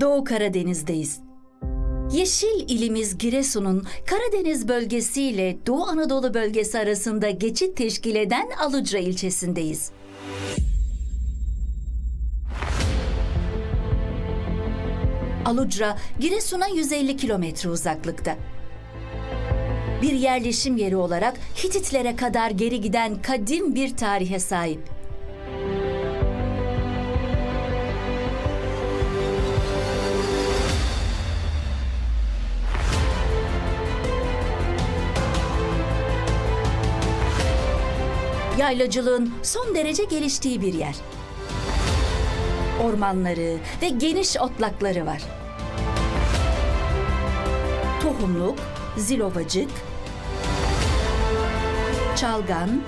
Doğu Karadeniz'deyiz. Yeşil ilimiz Giresun'un Karadeniz bölgesi ile Doğu Anadolu bölgesi arasında geçit teşkil eden Alucra ilçesindeyiz. Alucra, Giresun'a 150 kilometre uzaklıkta. Bir yerleşim yeri olarak Hititlere kadar geri giden kadim bir tarihe sahip. Yaylacılığın son derece geliştiği bir yer. Ormanları ve geniş otlakları var. Tohumluk, zilovacık, çalgan,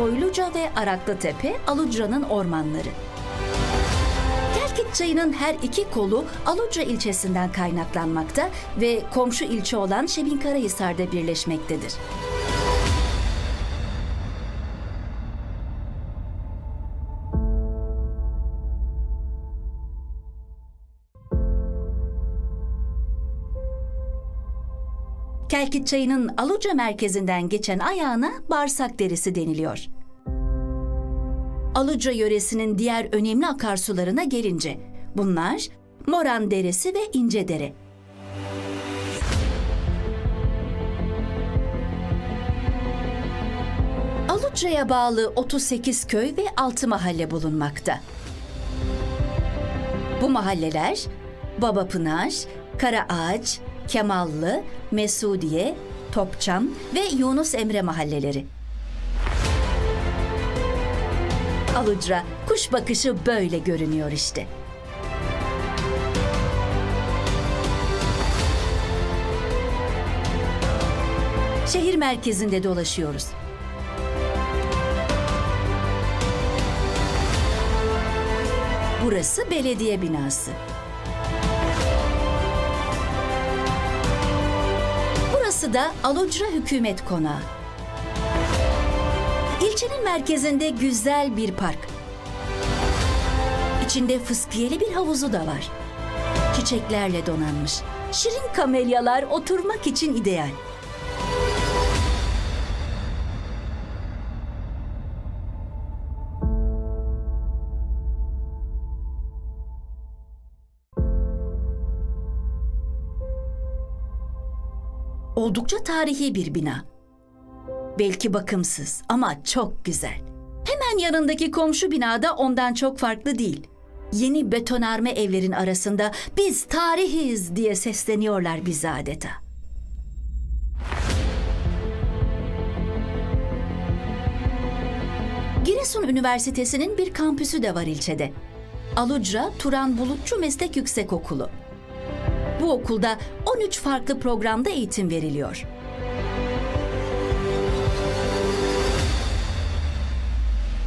Boyluca ve Araklıtepe Alucra'nın ormanları. Kelkit çayının her iki kolu Alucra ilçesinden kaynaklanmakta ve komşu ilçe olan Şebinkarahisar'da birleşmektedir. Kelkit çayının Aluca merkezinden geçen ayağına bağırsak derisi deniliyor. Aluca yöresinin diğer önemli akarsularına gelince bunlar Moran Deresi ve İncedere. Alucra'ya bağlı 38 köy ve 6 mahalle bulunmakta. Bu mahalleler Babapınar, Karaağaç, Kemallı, Mesudiye, Topçam ve Yunus Emre mahalleleri. Alucra kuş bakışı böyle görünüyor işte. Şehir merkezinde dolaşıyoruz. Burası belediye binası. Burası da Alucra Hükümet Konağı. İlçenin merkezinde güzel bir park. İçinde fıskiyeli bir havuzu da var. Çiçeklerle donanmış. Şirin kamelyalar oturmak için ideal. Oldukça tarihi bir bina. Belki bakımsız ama çok güzel. Hemen yanındaki komşu binada ondan çok farklı değil. Yeni betonarme evlerin arasında biz tarihiz diye sesleniyorlar bize adeta. Giresun Üniversitesi'nin bir kampüsü de var ilçede. Alucra Turan Bulutçu Meslek Yüksekokulu. Bu okulda 13 farklı programda eğitim veriliyor.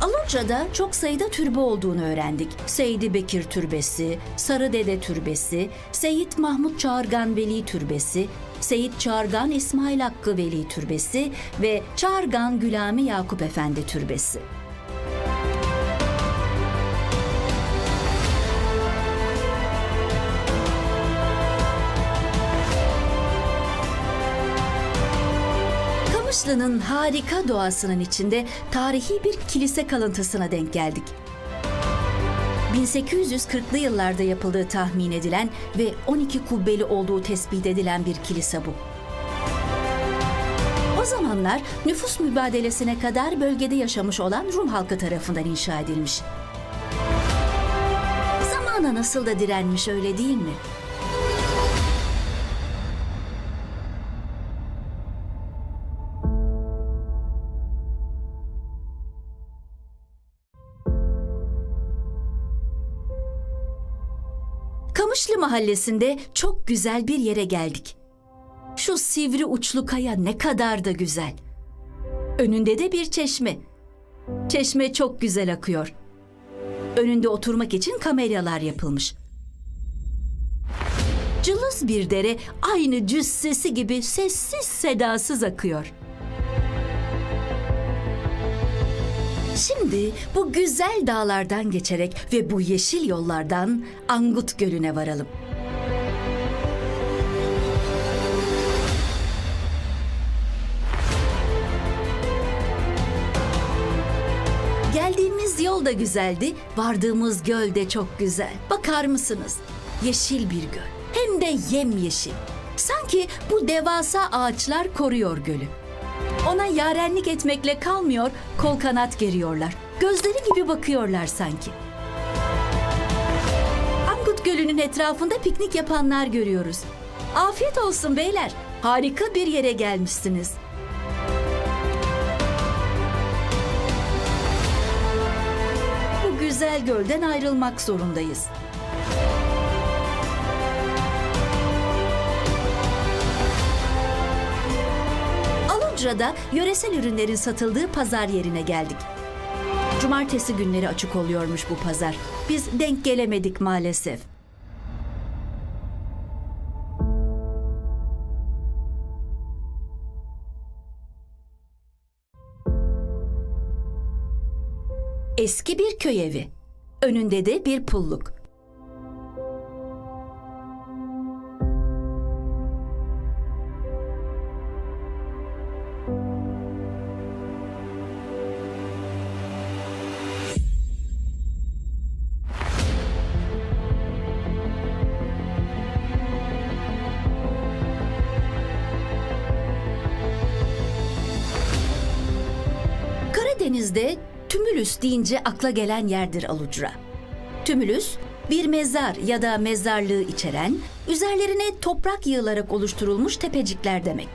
Alunca'da çok sayıda türbe olduğunu öğrendik. Seydi Bekir Türbesi, Sarı Dede Türbesi, Seyit Mahmut Çağırgan Veli Türbesi, Seyit Çağırgan İsmail Hakkı Veli Türbesi ve Çağırgan Gülami Yakup Efendi Türbesi. Kamışlı'nın harika doğasının içinde tarihi bir kilise kalıntısına denk geldik. 1840'lı yıllarda yapıldığı tahmin edilen ve 12 kubbeli olduğu tespit edilen bir kilise bu. O zamanlar nüfus mübadelesine kadar bölgede yaşamış olan Rum halkı tarafından inşa edilmiş. Zamana nasıl da direnmiş öyle değil mi? Mahallesinde çok güzel bir yere geldik. Şu sivri uçlu kaya ne kadar da güzel. Önünde de bir çeşme. Çeşme çok güzel akıyor. Önünde oturmak için kamelyalar yapılmış. Cılız bir dere aynı cüssesi gibi sessiz sedasız akıyor. Şimdi bu güzel dağlardan geçerek ve bu yeşil yollardan Angut Gölü'ne varalım. Geldiğimiz yol da güzeldi, vardığımız göl de çok güzel. Bakar mısınız? Yeşil bir göl. Hem de yemyeşil. Sanki bu devasa ağaçlar koruyor gölü. Ona yarenlik etmekle kalmıyor, kol kanat geriyorlar. Gözleri gibi bakıyorlar sanki. Angut Gölü'nün etrafında piknik yapanlar görüyoruz. Afiyet olsun beyler. Harika bir yere gelmişsiniz. Bu güzel gölden ayrılmak zorundayız. Aluncra'da yöresel ürünlerin satıldığı pazar yerine geldik. Cumartesi günleri açık oluyormuş bu pazar. Biz denk gelemedik maalesef. Eski bir köy evi. Önünde de bir pulluk. Tümülüs deyince akla gelen yerdir Alucra. Tümülüs, bir mezar ya da mezarlığı içeren, üzerlerine toprak yığılarak oluşturulmuş tepecikler demek.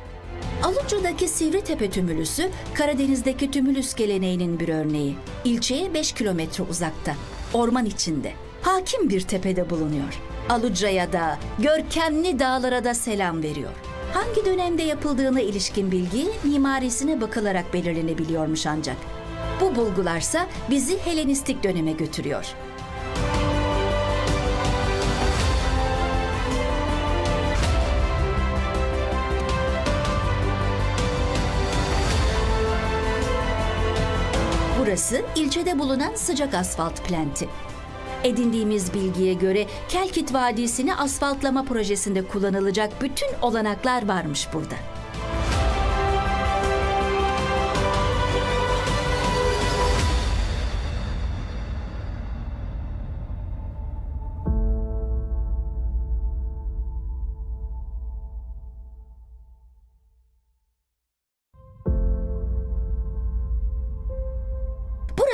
Alucra'daki Sivri tümülüsü, Karadeniz'deki tümülüs geleneğinin bir örneği. İlçeye 5 kilometre uzakta, orman içinde, hakim bir tepede bulunuyor. Alucra'ya da, görkemli dağlara da selam veriyor. Hangi dönemde yapıldığına ilişkin bilgi mimarisine bakılarak belirlenebiliyormuş ancak. Bu bulgularsa bizi Helenistik döneme götürüyor. Burası ilçede bulunan sıcak asfalt plenti. Edindiğimiz bilgiye göre Kelkit Vadisi'ni asfaltlama projesinde kullanılacak bütün olanaklar varmış burada.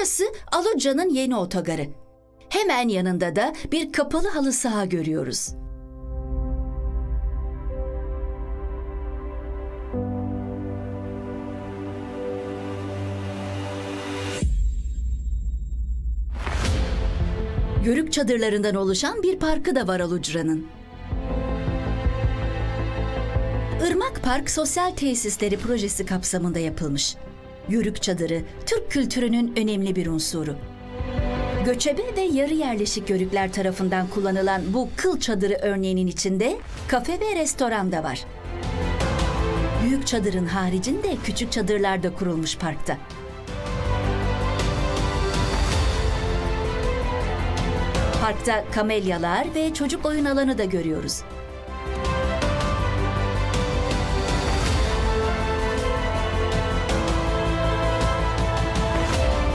Burası Aluca'nın yeni otogarı. Hemen yanında da bir kapalı halı saha görüyoruz. Yörük çadırlarından oluşan bir parkı da var Alucra'nın. Irmak Park Sosyal Tesisleri projesi kapsamında yapılmış. Yörük çadırı Türk kültürünün önemli bir unsuru. Göçebe ve yarı yerleşik yörükler tarafından kullanılan bu kıl çadırı örneğinin içinde kafe ve restoran da var. Büyük çadırın haricinde küçük çadırlar da kurulmuş parkta. Parkta kamelyalar ve çocuk oyun alanı da görüyoruz.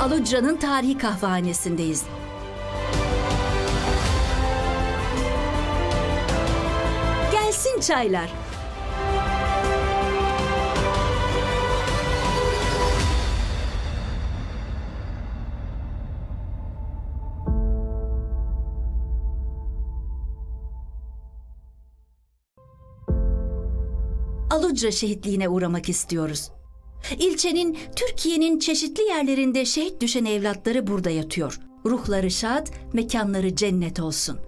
Alucra'nın tarihi kahvehanesindeyiz. Gelsin çaylar. Alucra şehitliğine uğramak istiyoruz. İlçenin Türkiye'nin çeşitli yerlerinde şehit düşen evlatları burada yatıyor. Ruhları şad, mekanları cennet olsun.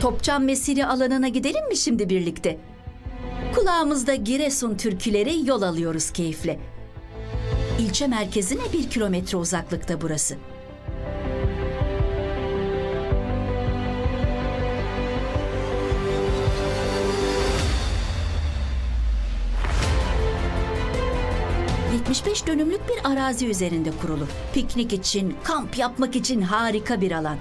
Topçam Mesire alanına gidelim mi şimdi birlikte? Kulağımızda Giresun türküleri yol alıyoruz keyifle. İlçe merkezine bir kilometre uzaklıkta burası. 75 dönümlük bir arazi üzerinde kurulu. Piknik için, kamp yapmak için harika bir alan.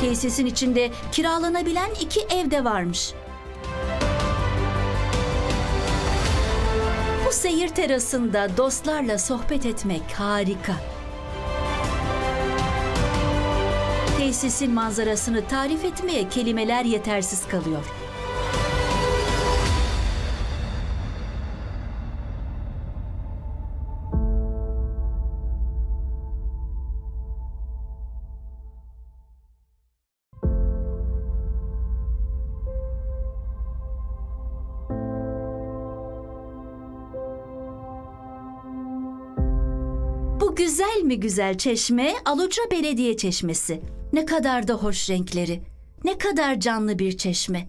Tesisin içinde kiralanabilen iki ev de varmış. Bu seyir terasında dostlarla sohbet etmek harika. Tesisin manzarasını tarif etmeye kelimeler yetersiz kalıyor. Güzel mi güzel çeşme Aluca Belediye Çeşmesi. Ne kadar da hoş renkleri. Ne kadar canlı bir çeşme.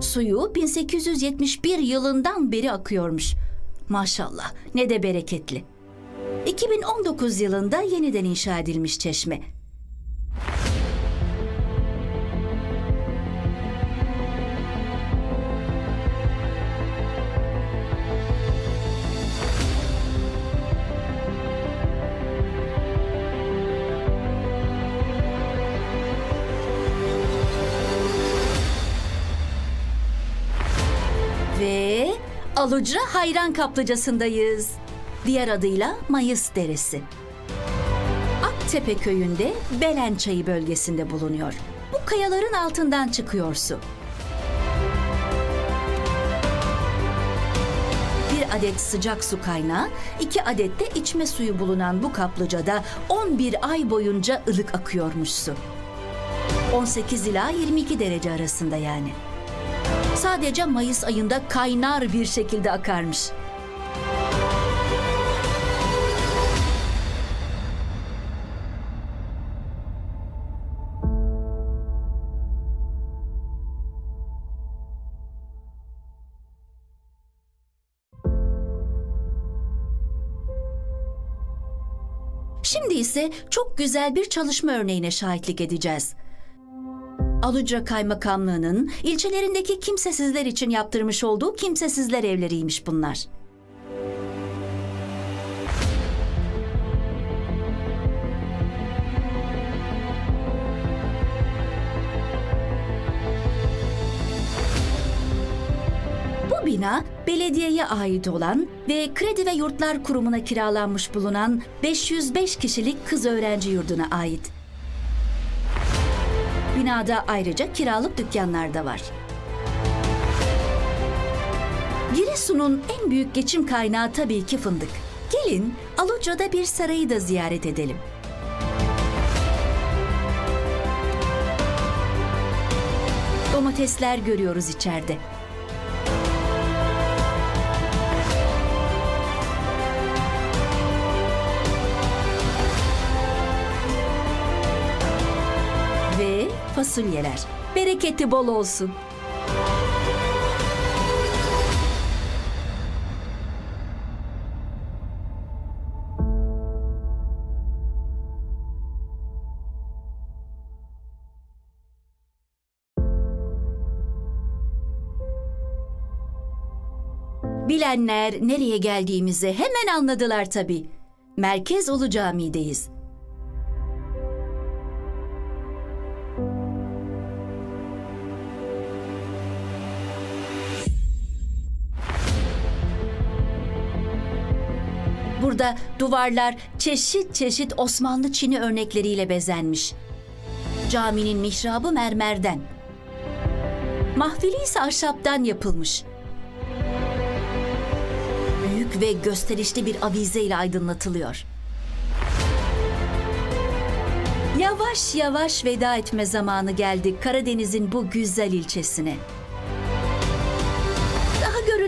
Suyu 1871 yılından beri akıyormuş. Maşallah ne de bereketli. 2019 yılında yeniden inşa edilmiş çeşme. Aluca Hayran Kaplıcası'ndayız. Diğer adıyla Mayıs Deresi. Aktepe köyünde Belen Çayı bölgesinde bulunuyor. Bu kayaların altından çıkıyor su. Bir adet sıcak su kaynağı, iki adet de içme suyu bulunan bu kaplıcada 11 ay boyunca ılık akıyormuş su. 18 ila 22 derece arasında yani. Sadece Mayıs ayında kaynar bir şekilde akarmış. Şimdi ise çok güzel bir çalışma örneğine şahitlik edeceğiz. Aluca Kaymakamlığı'nın ilçelerindeki kimsesizler için yaptırmış olduğu kimsesizler evleriymiş bunlar. Bu bina belediyeye ait olan ve Kredi ve Yurtlar Kurumu'na kiralanmış bulunan 505 kişilik kız öğrenci yurduna ait. Binada ayrıca kiralık dükkanlar da var. Giresun'un en büyük geçim kaynağı tabii ki fındık. Gelin Aluca'da bir sarayı da ziyaret edelim. Domatesler görüyoruz içeride. Fasulyeler. Bereketi bol olsun. Bilenler nereye geldiğimizi hemen anladılar tabii. Merkez Ulu Cami'deyiz. Burada duvarlar çeşit çeşit Osmanlı Çini örnekleriyle bezenmiş. Caminin mihrabı mermerden. Mahfili ise ahşaptan yapılmış. Büyük ve gösterişli bir avize ile aydınlatılıyor. Yavaş yavaş veda etme zamanı geldi Karadeniz'in bu güzel ilçesine.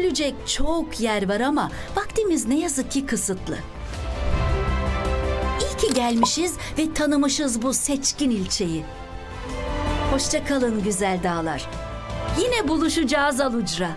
Görülecek çok yer var ama vaktimiz ne yazık ki kısıtlı. İyi ki gelmişiz ve tanımışız bu seçkin ilçeyi. Hoşça kalın güzel dağlar. Yine buluşacağız Alucra.